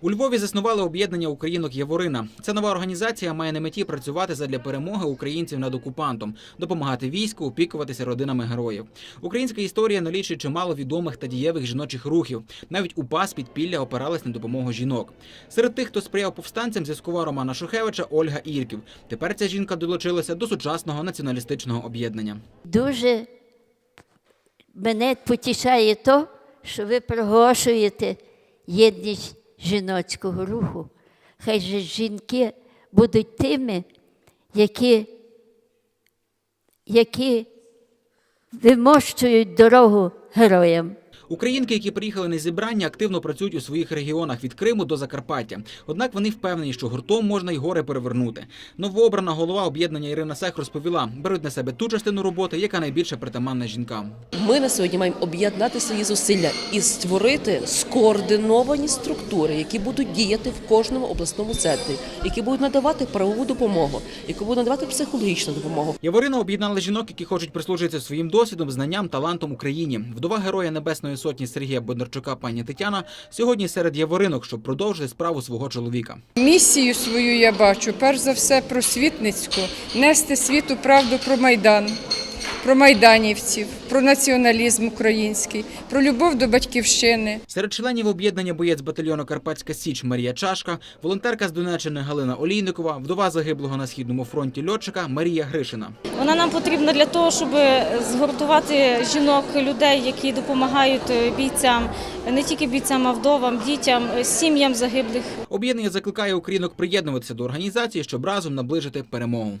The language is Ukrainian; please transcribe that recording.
У Львові заснували об'єднання українок Яворина. Ця нова організація має на меті працювати задля перемоги українців над окупантом, допомагати війську, опікуватися родинами героїв. Українська історія налічує чимало відомих та дієвих жіночих рухів. Навіть УПА з підпілля опиралась на допомогу жінок. Серед тих, хто сприяв повстанцям, зв'язкова Романа Шухевича Ольга Ірків. Тепер ця жінка долучилася до сучасного націоналістичного об'єднання. Дуже мене потішає то, що ви проголошуєте єдність жіночого руху. Хай же жінки будуть тими, які, які вимощують дорогу героям. Українки, які приїхали на зібрання, активно працюють у своїх регіонах від Криму до Закарпаття. Однак вони впевнені, що гуртом можна й гори перевернути. Новообрана голова об'єднання Ірина Сех розповіла, беруть на себе ту частину роботи, яка найбільше притаманна жінкам. Ми на сьогодні маємо об'єднати свої зусилля і створити скоординовані структури, які будуть діяти в кожному обласному центрі, які будуть надавати правову допомогу, які будуть надавати психологічну допомогу. Яворина об'єднала жінок, які хочуть прислужитися своїм досвідом, знанням, талантом Україні. Вдова героя Небесної сотні Сергія Бондарчука, пані Тетяна, сьогодні серед яворинок, щоб продовжити справу свого чоловіка. Місію свою я бачу, перш за все, просвітницьку, нести світу правду про Майдан, про майданівців, про націоналізм український, про любов до батьківщини. Серед членів об'єднання боєць батальйону Карпатська Січ Марія Чашка, волонтерка з Донеччини Галина Олійникова, вдова загиблого на східному фронті льотчика Марія Гришина. Вона нам потрібна для того, щоб згуртувати жінок, людей, які допомагають бійцям, не тільки бійцям, а вдовам, дітям, сім'ям загиблих. Об'єднання закликає українок приєднуватися до організації, щоб разом наближити перемогу.